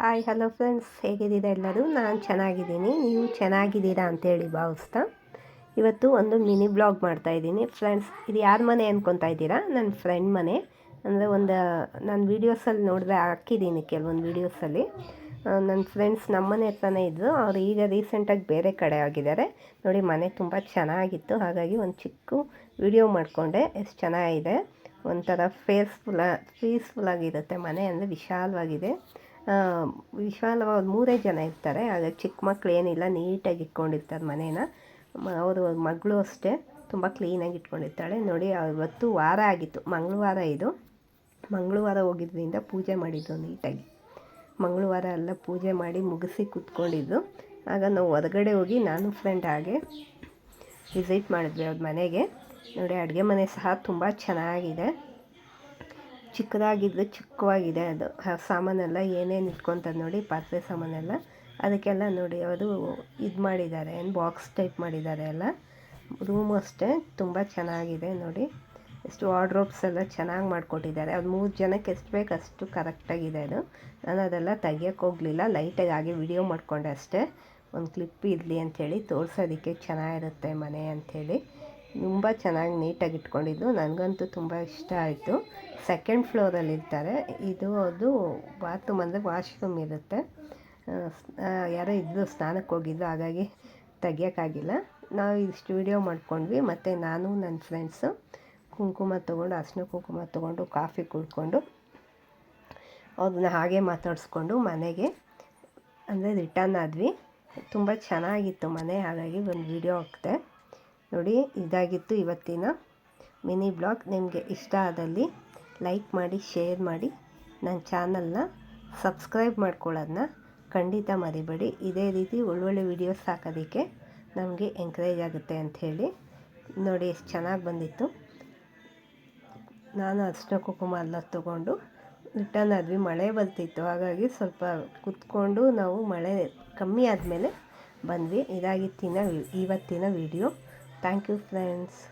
Hi hello friends ಹೇಗಿದ್ದೀರಾ ಎಲ್ಲರೂ? ನಾನು ಚೆನ್ನಾಗಿದ್ದೀನಿ. ನೀವು ಚೆನ್ನಾಗಿದ್ದೀರಾ ಅಂತೇಳಿ ಭಾವಿಸ್ತಾ ಇವತ್ತು ಒಂದು ಮಿನಿ ಬ್ಲಾಗ್ ಮಾಡ್ತಾಯಿದ್ದೀನಿ ಫ್ರೆಂಡ್ಸ್ ಇದು ಯಾರ ಮನೆ ಅಂದ್ಕೊತಾ ಇದ್ದೀರಾ? ನನ್ನ ಫ್ರೆಂಡ್ ಮನೆ. ಅಂದರೆ ಒಂದು, ನಾನು ವೀಡಿಯೋಸಲ್ಲಿ ನೋಡಿದ್ರೆ ಹಾಕಿದ್ದೀನಿ ಕೆಲವೊಂದು ವೀಡಿಯೋಸಲ್ಲಿ ನನ್ನ ಫ್ರೆಂಡ್ಸ್ ನಮ್ಮ ಮನೆ ಹತ್ರನೇ ಇದ್ದರು ಅವ್ರು ಈಗ ರೀಸೆಂಟಾಗಿ ಬೇರೆ ಕಡೆ ಆಗಿದ್ದಾರೆ. ನೋಡಿ, ಮನೆ ತುಂಬ ಚೆನ್ನಾಗಿತ್ತು. ಹಾಗಾಗಿ ಒಂದು ಚಿಕ್ಕ ವಿಡಿಯೋ ಮಾಡಿಕೊಂಡೆ. ಎಷ್ಟು ಚೆನ್ನಾಗಿದೆ. ಒಂಥರ ಫೇಸ್ಫುಲ್ಲ ಪೀಸ್ಫುಲ್ಲಾಗಿರುತ್ತೆ ಮನೆ. ಅಂದರೆ ವಿಶಾಲವಾಗಿದೆ. ವಿಶಾಲವಾಗಿ ಮೂರೇ ಜನ ಇರ್ತಾರೆ. ಆದರೆ ಚಿಕ್ಕ ಮಕ್ಳು ಏನಿಲ್ಲ, ನೀಟಾಗಿ ಇಟ್ಕೊಂಡಿರ್ತಾರೆ ಮನೇನ. ಅವರು ಮಗಳು ಅಷ್ಟೇ, ತುಂಬ ಕ್ಲೀನಾಗಿ ಇಟ್ಕೊಂಡಿರ್ತಾಳೆ. ನೋಡಿ, ಅವತ್ತು ವಾರ ಆಗಿತ್ತು. ಮಂಗಳವಾರ ಇದು. ಮಂಗಳವಾರ ಹೋಗಿದ್ದರಿಂದ ಪೂಜೆ ಮಾಡಿದ್ದು ನೀಟಾಗಿ. ಮಂಗಳವಾರ ಎಲ್ಲ ಪೂಜೆ ಮಾಡಿ ಮುಗಿಸಿ ಕೂತ್ಕೊಂಡಿದ್ದು. ಆಗ ನಾವು ಹೊರಗಡೆ ಹೋಗಿ ನಾನು ಫ್ರೆಂಡ್ ಹಾಗೆ ವಿಸಿಟ್ ಮಾಡಿದ್ವಿ ಅವ್ರ ಮನೆಗೆ. ನೋಡಿ, ಅಡುಗೆ ಮನೆ ಸಹ ತುಂಬ ಚೆನ್ನಾಗಿದೆ. ಚಿಕ್ಕದಾಗಿದ್ದು ಚಿಕ್ಕವಾಗಿದೆ ಅದು. ಸಾಮಾನೆಲ್ಲ ಏನೇನು ಇಟ್ಕೊತಾರೆ ನೋಡಿ, ಪಾತ್ರೆ ಸಾಮಾನೆಲ್ಲ. ಅದಕ್ಕೆಲ್ಲ ನೋಡಿ, ಅದು ಇದು ಮಾಡಿದ್ದಾರೆ. ಏನು ಬಾಕ್ಸ್ ಟೈಪ್ ಮಾಡಿದ್ದಾರೆ ಎಲ್ಲ. ರೂಮು ಅಷ್ಟೇ, ತುಂಬ ಚೆನ್ನಾಗಿದೆ ನೋಡಿ. ಎಷ್ಟು ವಾರ್ಡ್ರೋಬ್ಸ್ ಎಲ್ಲ ಚೆನ್ನಾಗಿ ಮಾಡಿಕೊಟ್ಟಿದ್ದಾರೆ. ಅದು ಮೂರು ಜನಕ್ಕೆ ಎಷ್ಟು ಬೇಕು ಅಷ್ಟು ಕರೆಕ್ಟಾಗಿದೆ ಅದು. ನಾನು ಅದೆಲ್ಲ ತೆಗಿಯೋಕ್ಕೆ ಹೋಗಲಿಲ್ಲ. ಲೈಟಾಗಿ ಹಾಗೆ ವಿಡಿಯೋ ಮಾಡಿಕೊಂಡೆ ಅಷ್ಟೇ. ಒಂದು ಕ್ಲಿಪ್ ಇರಲಿ ಅಂಥೇಳಿ ತೋರಿಸೋದಕ್ಕೆ ಚೆನ್ನಾಗಿರುತ್ತೆ ಮನೆ ಅಂಥೇಳಿ ತುಂಬ ಚೆನ್ನಾಗಿ ನೀಟಾಗಿ ಇಟ್ಕೊಂಡಿದ್ದು. ನನಗಂತೂ ತುಂಬ ಇಷ್ಟ ಆಯಿತು. ಸೆಕೆಂಡ್ ಫ್ಲೋರಲ್ಲಿರ್ತಾರೆ ಇದು ಅದು ಬಾತ್ರೂಮ್ ಅಂದರೆ ವಾಶ್ರೂಮ್ ಇರುತ್ತೆ. ಯಾರೋ ಇದ್ದು ಸ್ನಾನಕ್ಕೆ ಹೋಗಿದ್ದು, ಹಾಗಾಗಿ ತೆಗಿಯೋಕ್ಕಾಗಿಲ್ಲ. ನಾವು ಇಷ್ಟು ವೀಡಿಯೋ ಮಾಡ್ಕೊಂಡ್ವಿ. ಮತ್ತು ನಾನು ನನ್ನ ಫ್ರೆಂಡ್ಸು ಕುಂಕುಮ ತೊಗೊಂಡು ಅರ್ಶಿನ ಕುಂಕುಮ ತೊಗೊಂಡು ಕಾಫಿ ಕುಡ್ಕೊಂಡು ಅದನ್ನ ಹಾಗೆ ಮಾತಾಡಿಸ್ಕೊಂಡು ಮನೆಗೆ, ಅಂದರೆ ರಿಟರ್ನ್ ಆದ್ವಿ. ತುಂಬ ಚೆನ್ನಾಗಿತ್ತು ಮನೆ, ಹಾಗಾಗಿ ಒಂದು ವೀಡಿಯೋ ಹಾಕ್ತೆ ನೋಡಿ, ಇದಾಗಿತ್ತು ಇವತ್ತಿನ ಮಿನಿ ಬ್ಲಾಗ್. ನಿಮಗೆ ಇಷ್ಟ ಆದಲ್ಲಿ ಲೈಕ್ ಮಾಡಿ, ಶೇರ್ ಮಾಡಿ. ನನ್ನ ಚಾನಲ್ನ ಸಬ್ಸ್ಕ್ರೈಬ್ ಮಾಡ್ಕೊಳ್ಳೋದನ್ನ ಖಂಡಿತ ಮರಿಬೇಡಿ. ಇದೇ ರೀತಿ ಒಳ್ಳೊಳ್ಳೆ ವೀಡಿಯೋಸ್ ಹಾಕೋದಕ್ಕೆ ನಮಗೆ ಎಂಕರೇಜ್ ಆಗುತ್ತೆ ಅಂಥೇಳಿ ನೋಡಿ, ಎಷ್ಟು ಚೆನ್ನಾಗಿ ಬಂದಿತ್ತು. ನಾನು ಅರ್ಶಿನ ಕುಂಕುಮ ಎಲ್ಲ ತೊಗೊಂಡು ರಿಟರ್ನ್ ಆದ್ವಿ. ಮಳೆ ಬರ್ತಿತ್ತು. ಹಾಗಾಗಿ ಸ್ವಲ್ಪ ಕುತ್ಕೊಂಡು ನಾವು ಮಳೆ ಕಮ್ಮಿ ಆದಮೇಲೆ ಬಂದ್ವಿ. ಇದಾಗಿತ್ತಿನ ಇವತ್ತಿನ ವಿಡಿಯೋ. Thank you, friends.